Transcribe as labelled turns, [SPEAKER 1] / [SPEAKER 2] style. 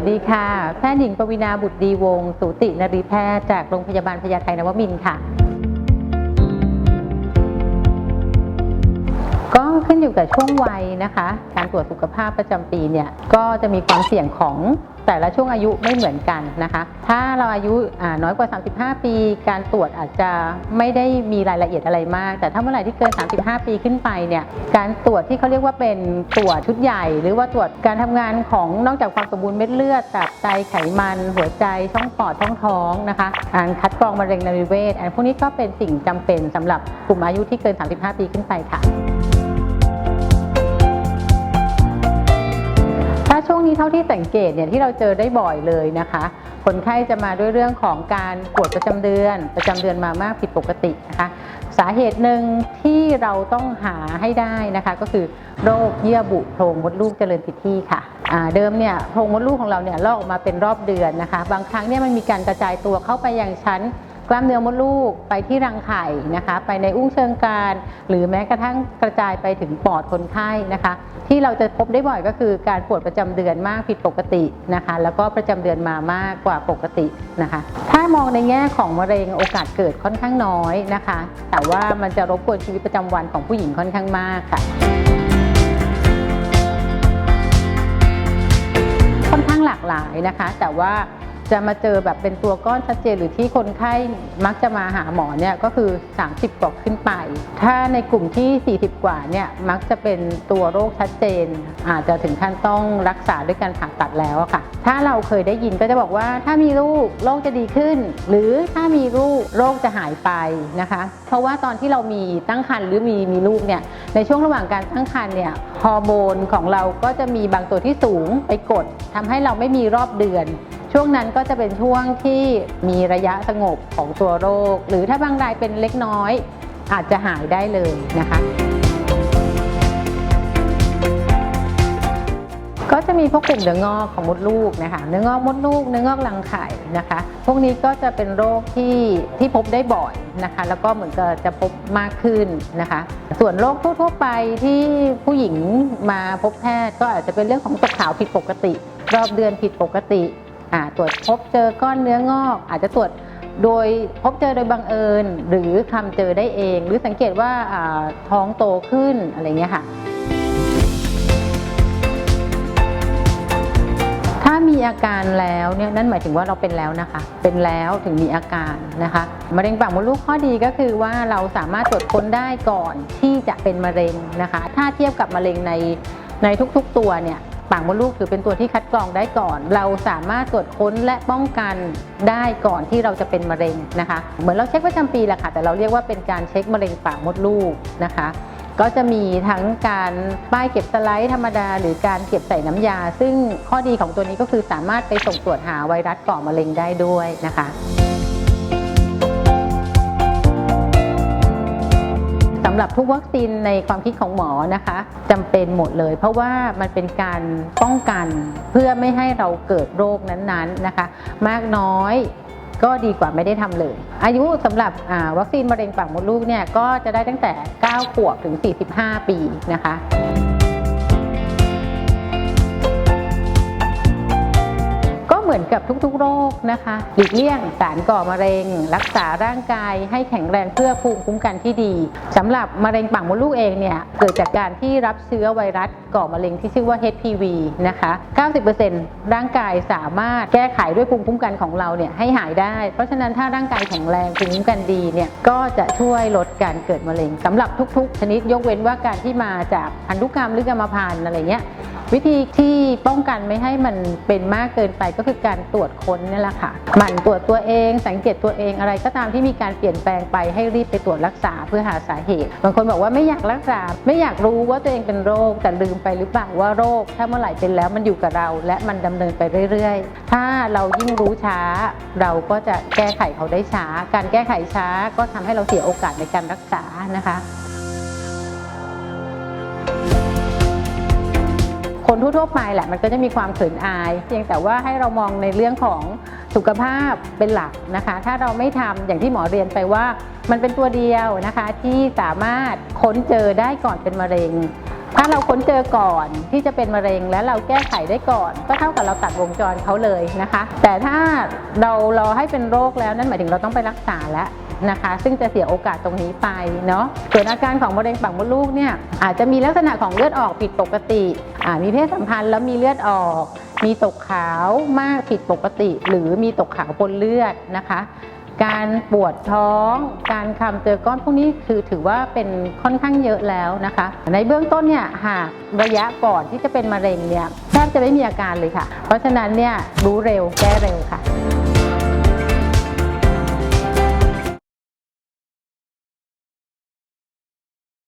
[SPEAKER 1] สวัสดีค่ะ แพทย์หญิงปวีนาบุตรดีวงสูตินรีแพทย์จากโรงพยาบาลพญาไทนวมินทร์ค่ะ ก็ขึ้นอยู่กับช่วงวัยนะคะ การตรวจสุขภาพประจำปีเนี่ย ก็จะมีความเสี่ยงของ แต่ละช่วงอายุไม่เหมือนกันนะคะ ถ้าเราอายุน้อยกว่า 35 ปี การตรวจอาจจะไม่ได้มีรายละเอียดอะไรมาก แต่ถ้าเมื่อไหร่ที่เกิน 35 ปีขึ้นไปเนี่ย การตรวจที่เขาเรียกว่าเป็นตรวจชุดใหญ่ หรือว่าตรวจการทำงานของนอกจากความสมบูรณ์เม็ดเลือดตับไตไขมัน หัวใจ ช่องปอดช่องท้องนะคะการคัดกรองมะเร็งในริเวศอันพวกนี้ก็เป็นสิ่งจำเป็นสำหรับกลุ่มอายุที่เกิน 35 ปีขึ้นไปค่ะ นี้เท่าที่สังเกตเนี่ยที่เราเจอได้บ่อยเลยนะคะ คนไข้จะมาด้วยเรื่องของการปวดประจำเดือน ประจำเดือนมามากผิดปกตินะคะ สาเหตุหนึ่งที่เราต้องหาให้ได้นะคะ ก็คือโรคเยื่อบุโพรงมดลูกเจริญผิดที่ค่ะเดิมเนี่ยโพรงมดลูกของเราเนี่ยลอกออกมาเป็นรอบเดือนนะคะ บางครั้งเนี่ยมันมีการกระจายตัวเข้าไปยังชั้น กล้ามเนื้อมดลูกไปที่รังไข่นะคะ ไปในอุ้งเชิงกรานหรือแม้กระทั่งกระจายไปถึงปอดคนไข้นะคะ ที่เราจะพบได้บ่อยก็คือการปวดประจำเดือนมากผิดปกตินะคะ แล้วก็ประจำเดือนมามากกว่าปกตินะคะ ถ้ามองในแง่ของมะเร็งโอกาสเกิดค่อนข้างน้อยนะคะ แต่ว่ามันจะรบกวนชีวิตประจำวันของผู้หญิงค่อนข้างมากค่ะค่อนข้างหลากหลายนะคะ แต่ว่า จะมาเจอแบบเป็นตัวก้อนชัดเจนหรือที่คนไข้มักจะมาหาหมอเนี่ยก็คือ 30 กว่าขึ้นไป ถ้าในกลุ่มที่ 40 กว่าเนี่ยมักจะเป็นตัวโรคชัดเจน อาจจะถึงขั้นต้องรักษาด้วยการผ่าตัดแล้วค่ะ ถ้าเราเคยได้ยินก็จะบอกว่าถ้ามีลูกโรคจะดีขึ้น หรือถ้ามีลูกโรคจะหายไปนะคะ เพราะว่าตอนที่เรามีตั้งครรภ์หรือมีมีลูกเนี่ยในช่วงระหว่างการตั้งครรภ์เนี่ยฮอร์โมนของเราก็จะมีบางตัวที่สูงไปกดทำให้เราไม่มีรอบเดือน ช่วงนั้นก็จะเป็นช่วงที่มีระยะสงบของตัวโรค หรือถ้าบางรายเป็นเล็กน้อย อาจจะหายได้เลยนะคะก็จะมีพวกกลุ่มเนื้องอกของมดลูกนะคะ เนื้องอกมดลูก เนื้องอกรังไข่นะคะ พวกนี้ก็จะเป็นโรคที่ที่พบได้บ่อยนะคะ แล้วก็เหมือนกับจะพบมากขึ้นนะคะ ส่วนโรคทั่วๆไปที่ผู้หญิงมาพบแพทย์ก็อาจจะเป็นเรื่องของตกขาวผิดปกติ รอบเดือนผิดปกติ ตรวจพบเจอก้อนเนื้องอก อาจจะตรวจโดยพบเจอโดยบังเอิญ หรือคำเจอได้เอง หรือสังเกตว่าอ่าท้องโตขึ้นอะไรเงี้ยค่ะ ถ้ามีอาการแล้วเนี่ยนั่นหมายถึงว่าเราเป็นแล้วนะคะ เป็นแล้วถึงมีอาการนะคะมะเร็งปากมดลูกข้อดีก็คือว่าเราสามารถตรวจค้นได้ก่อนที่จะเป็นมะเร็งนะคะ ถ้าเทียบกับมะเร็งในในทุกๆตัวเนี่ย ปากมดลูกถือเป็นตัวที่คัดกรองได้ก่อน เราสามารถตรวจค้นและป้องกันได้ก่อนที่เราจะเป็นมะเร็งนะคะ เหมือนเราเช็คประจำปีแหละค่ะ แต่เราเรียกว่าเป็นการเช็คมะเร็งปากมดลูกนะคะ ก็จะมีทั้งการป้ายเก็บสไลด์ธรรมดา หรือการเก็บใส่น้ำยา ซึ่งข้อดีของตัวนี้ก็คือสามารถไปส่งตรวจหาไวรัสก่อมะเร็งได้ด้วยนะคะ หรับทุกวัคซีนในความคิดของหมอนะคะจำเป็นหมดเลย เพราะว่ามันเป็นการป้องกันเพื่อไม่ให้เราเกิดโรคนั้นๆนะคะ มากน้อยก็ดีกว่าไม่ได้ทำเลย อายุสำหรับวัคซีนมะเร็งปากมดลูกเนี่ยก็จะได้ตั้งแต่ 9 ขวบถึง 45 ปีนะคะ เหมือนกับทุกๆ โรคนะคะหลีกเลี่ยงสารก่อมะเร็ง รักษาร่างกายให้แข็งแรงเพื่อภูมิคุ้มกันที่ดีสำหรับมะเร็งปากมดลูกเองเนี่ยเกิดจากการที่รับเชื้อไวรัสก่อมะเร็งที่ชื่อว่า HPV นะคะ 90%ร่างกายสามารถแก้ไขด้วยภูมิคุ้มกันของเราเนี่ยให้หายได้ เพราะฉะนั้นถ้าร่างกายแข็งแรงภูมิคุ้มกันดีเนี่ยก็จะช่วยลดการเกิดมะเร็งสำหรับทุก ๆ ชนิดยกเว้นว่าการที่มาจากพันธุกรรมหรือกรรมพันธุ์อะไรเงี้ย วิธีที่ป้องกันไม่ให้มันเป็นมากเกินไปก็คือการตรวจค้นนี่แหละค่ะหมั่นตรวจตัวเอง สังเกตตัวเองอะไรก็ตามที่มีการเปลี่ยนแปลงไปให้รีบไปตรวจรักษาเพื่อหาสาเหตุบางคนบอกว่าไม่อยากรักษา ไม่อยากรู้ว่าตัวเองเป็นโรค แต่ลืมไปหรือเปล่าว่าโรค ถ้าเมื่อไหร่เป็นแล้วมันอยู่กับเรา และมันดำเนินไปเรื่อยๆ ถ้าเรายิ่งรู้ช้า เราก็จะแก้ไขเขาได้ช้า การแก้ไขช้าก็ทำให้เราเสียโอกาสในการรักษานะคะ คนทั่วๆไปแหละมันก็จะมีความเขินอาย เพียงแต่ว่าให้เรามองในเรื่องของสุขภาพเป็นหลักนะคะ ถ้าเราไม่ทำอย่างที่หมอเรียนไปว่า มันเป็นตัวเดียวนะคะที่สามารถค้นเจอได้ก่อนเป็นมะเร็ง ถ้าเราค้นเจอก่อนที่จะเป็นมะเร็งและเราแก้ไขได้ก่อน ก็เท่ากับเราตัดวงจรเขาเลยนะคะ แต่ถ้าเรารอให้เป็นโรคแล้วนั่นหมายถึงเราต้องไปรักษาแล้วนะคะ ซึ่งจะเสียโอกาสตรงนี้ไปเนาะส่วนอาการของมะเร็งปากมดลูกเนี่ยอาจจะมีลักษณะของเลือดออกผิดปกติมีเพศสัมพันธ์แล้วมีเลือดออก มีตกขาวมากผิดปกติ หรือมีตกขาวปนเลือดนะคะ การปวดท้อง การคำเจอก้อนพวกนี้คือถือว่าเป็นค่อนข้างเยอะแล้วนะคะ ในเบื้องต้นเนี่ยหากระยะก่อนที่จะเป็นมะเร็งเนี่ยแทบจะไม่มีอาการเลยค่ะ เพราะฉะนั้นเนี่ยรู้เร็วแก้เร็วค่ะ